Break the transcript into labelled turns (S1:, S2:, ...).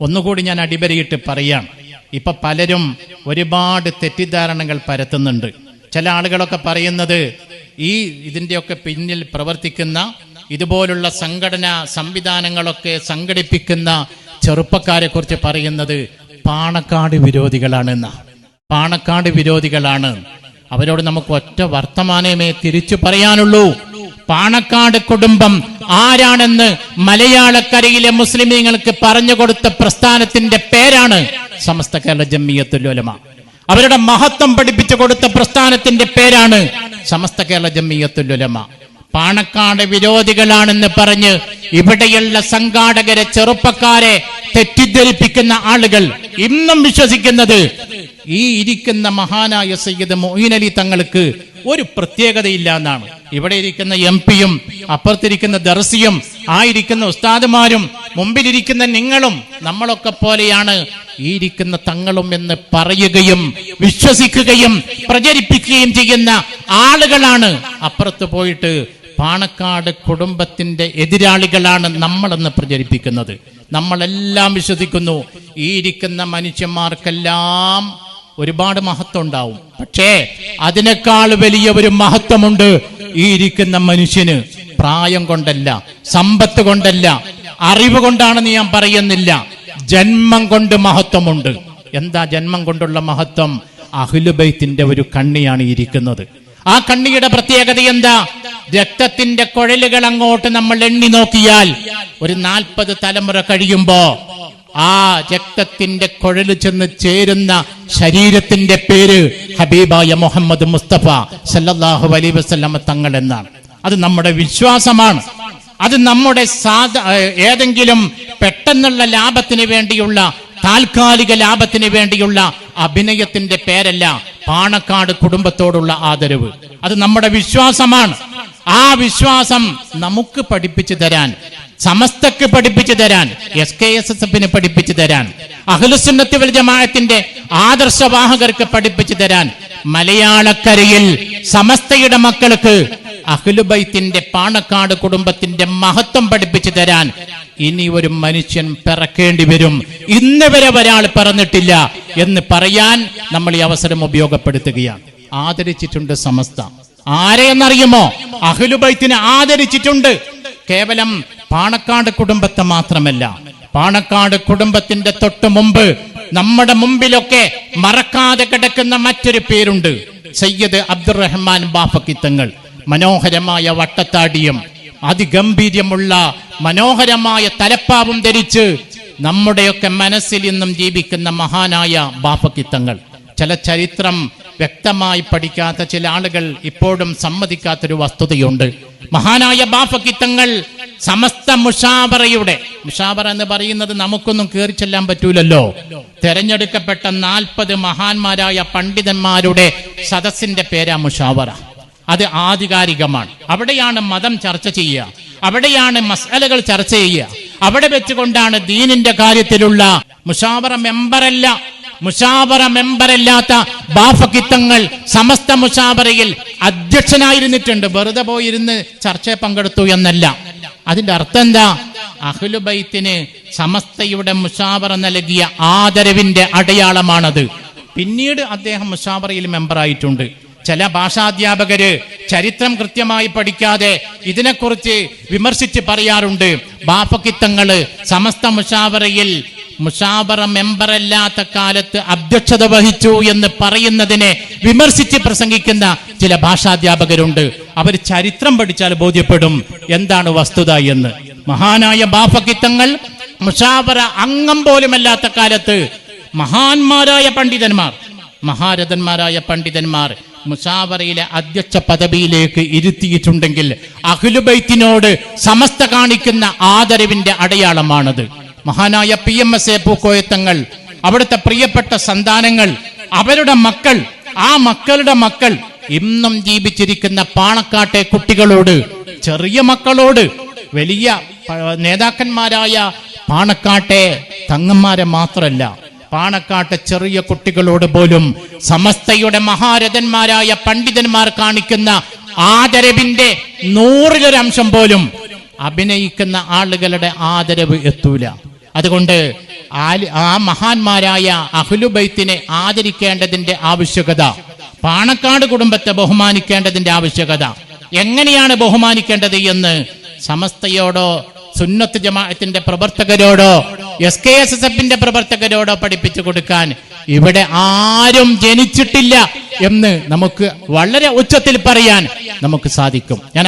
S1: ഒന്നുകൂടി ഞാൻ അടിവരയിട്ട് പറയാം. ഇപ്പൊ പലരും ഒരുപാട് തെറ്റിദ്ധാരണകൾ പരത്തുന്നുണ്ട്. ചില ആളുകളൊക്കെ പറയുന്നത് ഈ ഇതിന്റെയൊക്കെ പിന്നിൽ പ്രവർത്തിക്കുന്ന ഇതുപോലുള്ള സംഘടന സംവിധാനങ്ങളൊക്കെ സംഘടിപ്പിക്കുന്ന ചെറുപ്പക്കാരെ കുറിച്ച് പറയുന്നത് പാണക്കാട് വിരോധികളാണെന്ന. പാണക്കാട് വിരോധികളാണ്. അവരോട് നമുക്ക് ഒറ്റ വർത്തമാനമേ തിരിച്ചു പറയാനുള്ളൂ. പാണക്കാട് കുടുംബം ആരാണെന്ന് മലയാളക്കരയിലെ മുസ്ലിമീങ്ങൾക്ക് പറഞ്ഞു കൊടുത്ത പ്രസ്ഥാനത്തിന്റെ പേരാണ് സമസ്ത കേരള ജമ്മിയത്തുലോലമ അവരുടെ മഹത്വം പഠിപ്പിച്ചു കൊടുത്ത പ്രസ്ഥാനത്തിന്റെ പേരാണ് സമസ്ത കേരള ജമ്മിയത്തുലോലമ പാണക്കാട് വിരോധികളാണെന്ന് പറഞ്ഞ് ഇവിടെയുള്ള സംഘാടകരെ ചെറുപ്പക്കാരെ തെറ്റിദ്ധരിപ്പിക്കുന്ന ആളുകൾ ഇന്നും വിശ്വസിക്കുന്നത് ഈ ഇരിക്കുന്ന മഹാനായ സയ്യിദ് മൊയ്ൻ അലി തങ്ങൾക്ക് ഒരു പ്രത്യേകതയില്ല എന്നാണ് ഇവിടെ ഇരിക്കുന്ന എം പിയും അപ്പുറത്തിരിക്കുന്ന ദർസിയും ആ ഇരിക്കുന്ന ഉസ്താദുമാരും മുമ്പിലിരിക്കുന്ന നിങ്ങളും നമ്മളൊക്കെ പോലെയാണ് ഈ ഇരിക്കുന്ന തങ്ങളും എന്ന് പറയുകയും വിശ്വസിക്കുകയും പ്രചരിപ്പിക്കുകയും ചെയ്യുന്ന ആളുകളാണ്. അപ്പുറത്ത് പോയിട്ട് പാണക്കാട് കുടുംബത്തിന്റെ എതിരാളികളാണ് നമ്മളെന്ന് പ്രചരിപ്പിക്കുന്നത്. നമ്മളെല്ലാം വിശ്വസിക്കുന്നു. ഈ ഇരിക്കുന്ന മനുഷ്യന്മാർക്കെല്ലാം ഒരുപാട് മഹത്വം ഉണ്ടാവും പക്ഷേ അതിനേക്കാൾ വലിയ ഒരു മഹത്വമുണ്ട് ഈ ഇരിക്കുന്ന മനുഷ്യന്. പ്രായം കൊണ്ടല്ല സമ്പത്ത് കൊണ്ടല്ല അറിവ് കൊണ്ടാണെന്ന് ഞാൻ പറയുന്നില്ല. ജന്മം കൊണ്ട് മഹത്വമുണ്ട്. എന്താ ജന്മം കൊണ്ടുള്ള മഹത്വം? അഹ്ലുബൈത്തിന്റെ ഒരു കണ്ണിയാണ് ഇരിക്കുന്നത്. ആ കണ്ണിയുടെ പ്രത്യേകത എന്താ? രക്തത്തിന്റെ കുഴലുകൾ അങ്ങോട്ട് നമ്മൾ എണ്ണി നോക്കിയാൽ ഒരു നാൽപ്പത് തലമുറ കഴിയുമ്പോ ആ രക്തത്തിന്റെ കുഴൽ ചെന്ന് ചേരുന്ന ശരീരത്തിന്റെ പേര് ഹബീബായ മുഹമ്മദ് മുസ്തഫ സല്ലാഹു അലൈ വസ്ലമ തങ്ങൾ എന്നാണ് അത് നമ്മുടെ വിശ്വാസമാണ്. അത് നമ്മുടെ സാധ ഏതെങ്കിലും പെട്ടെന്നുള്ള ലാഭത്തിന് വേണ്ടിയുള്ള താൽക്കാലിക ലാഭത്തിന് വേണ്ടിയുള്ള അഭിനയത്തിന്റെ പേരല്ല പാണക്കാട് കുടുംബത്തോടുള്ള ആദരവ്. അത് നമ്മുടെ വിശ്വാസമാണ്. ആ വിശ്വാസം നമുക്ക് പഠിപ്പിച്ചു തരാൻ സമസ്തക്ക് പഠിപ്പിച്ചു തരാൻ എസ് കെ എസ് എസ് എഫിന് പഠിപ്പിച്ചു തരാൻ അഖിലുസുന്നത്തി വൽ ജമാഅത്തിന്റെ ആദർശവാഹകർക്ക് പഠിപ്പിച്ചു തരാൻ മലയാളക്കരയിൽ സമസ്തയുടെ മക്കൾക്ക് അഖിലുബൈത്തിന്റെ പാണക്കാട് കുടുംബത്തിന്റെ മഹത്വം പഠിപ്പിച്ചു തരാൻ ഇനി ഒരു മനുഷ്യൻ പിറക്കേണ്ടി വരും. ഇന്ന് വരെ ഒരാൾ പറഞ്ഞിട്ടില്ല എന്ന് പറയാൻ നമ്മൾ ഈ അവസരം ഉപയോഗപ്പെടുത്തുകയാണ്. ആദരിച്ചിട്ടുണ്ട് സമസ്ത. ആരെയെന്നറിയുമോ? അഖിലുബൈത്തിനെ ആദരിച്ചിട്ടുണ്ട്. കേവലം പാണക്കാട് കുടുംബത്തെ മാത്രമല്ല പാണക്കാട് കുടുംബത്തിന്റെ തൊട്ട് മുമ്പ് നമ്മുടെ മുമ്പിലൊക്കെ മറക്കാതെ കിടക്കുന്ന മറ്റൊരു പേരുണ്ട് സയ്യദ് അബ്ദുറഹ്മാൻ ബാഫക്കിത്തങ്ങൾ മനോഹരമായ വട്ടത്താടിയും അതിഗംഭീര്യമുള്ള മനോഹരമായ തലപ്പാവും ധരിച്ച് നമ്മുടെയൊക്കെ മനസ്സിൽ ഇന്നും ജീവിക്കുന്ന മഹാനായ ബാഫക്കിത്തങ്ങൾ ചില ചരിത്രം വ്യക്തമായി പഠിക്കാത്ത ചില ആളുകൾ ഇപ്പോഴും സമ്മതിക്കാത്തൊരു വസ്തുതയുണ്ട്. മഹാനായ ബാഫക്കിത്തങ്ങൾ സമസ്ത മുഷാബറയുടെ മുഷാബറ എന്ന് പറയുന്നത് നമുക്കൊന്നും കയറി ചെല്ലാൻ പറ്റൂലല്ലോ. തെരഞ്ഞെടുക്കപ്പെട്ട നാൽപ്പത് മഹാന്മാരായ പണ്ഡിതന്മാരുടെ സദസ്സിന്റെ പേരാ മുഷാവറ അത് ആധികാരികമാണ്. അവിടെയാണ് മതം ചർച്ച ചെയ്യുക. അവിടെയാണ് മസാലകൾ ചർച്ച ചെയ്യുക. അവിടെ വെച്ചുകൊണ്ടാണ് ദീനിന്റെ കാര്യത്തിലുള്ള മുഷാവറ മെമ്പറല്ല മുഷാവറ മെമ്പറല്ലാത്ത ബാഫക്കിത്തങ്ങൾ സമസ്ത മുഷാബറയിൽ അധ്യക്ഷനായിരുന്നിട്ടുണ്ട്. വെറുതെ പോയിരുന്ന് ചർച്ചയെ പങ്കെടുത്തു എന്നല്ല. അതിന്റെ അർത്ഥം എന്താ? അഹ്ലുബൈത്തിന് സമസ്തയുടെ മുഷാവറ നൽകിയ ആദരവിന്റെ അടയാളമാണത്. പിന്നീട് അദ്ദേഹം മുഷാവറയിൽ മെമ്പറായിട്ടുണ്ട്. ചില ഭാഷാധ്യാപകര് ചരിത്രം കൃത്യമായി പഠിക്കാതെ ഇതിനെക്കുറിച്ച് വിമർശിച്ച് പറയാറുണ്ട്. ബാപ്പക്കിത്തങ്ങൾ സമസ്ത മുഷാവറയിൽ മുഷാബറ മെമ്പറല്ലാത്ത കാലത്ത് അധ്യക്ഷത വഹിച്ചു എന്ന് പറയുന്നതിനെ വിമർശിച്ച് പ്രസംഗിക്കുന്ന ചില ഭാഷാധ്യാപകരുണ്ട്. അവർ ചരിത്രം പഠിച്ചാൽ ബോധ്യപ്പെടും എന്താണ് വസ്തുത എന്ന്. മഹാനായ ബാഫക്കിത്തങ്ങൾ മുഷാവറ അംഗം പോലുമല്ലാത്ത കാലത്ത് മഹാന്മാരായ പണ്ഡിതന്മാർ മഹാരഥന്മാരായ പണ്ഡിതന്മാർ മുഷാവറയിലെ അധ്യക്ഷ പദവിയിലേക്ക് ഇരുത്തിയിട്ടുണ്ടെങ്കിൽ അഖിലുബൈത്തിനോട് സമസ്ത കാണിക്കുന്ന ആദരവിന്റെ അടയാളമാണത്. മഹാനായ P M S A Pookoya Thangal അവിടുത്തെ പ്രിയപ്പെട്ട സന്താനങ്ങൾ അവരുടെ മക്കൾ ആ മക്കളുടെ മക്കൾ ഇന്നും ജീവിച്ചിരിക്കുന്ന പാണക്കാട്ടെ കുട്ടികളോട് ചെറിയ മക്കളോട് വലിയ നേതാക്കന്മാരായ പാണക്കാട്ടെ തങ്ങന്മാരെ മാത്രല്ല പാണക്കാട്ടെ ചെറിയ കുട്ടികളോട് പോലും സമസ്തയുടെ മഹാരഥന്മാരായ പണ്ഡിതന്മാർ കാണിക്കുന്ന ആദരവിന്റെ നൂറിലൊരംശം പോലും അഭിനയിക്കുന്ന ആളുകളുടെ ആദരവ് എത്തൂല. അതുകൊണ്ട് ആ മഹാന്മാരായ അഹ്ലുബൈത്തിനെ ആദരിക്കേണ്ടതിന്റെ ആവശ്യകത പാണക്കാട് കുടുംബത്തെ ബഹുമാനിക്കേണ്ടതിന്റെ ആവശ്യകത. എങ്ങനെയാണ് ബഹുമാനിക്കേണ്ടത് എന്ന് സമസ്തയോടോ സുന്നത്ത് ജമാഅത്തിന്റെ പ്രവർത്തകരോടോ എസ് കെ എസ് എസ് എഫിന്റെ പ്രവർത്തകരോടോ പഠിപ്പിച്ചു കൊടുക്കാൻ ഇവിടെ ആരും ജനിച്ചിട്ടില്ല എന്ന് നമുക്ക് വളരെ ഉച്ചത്തിൽ പറയാൻ നമുക്ക് സാധിക്കും. ഞാൻ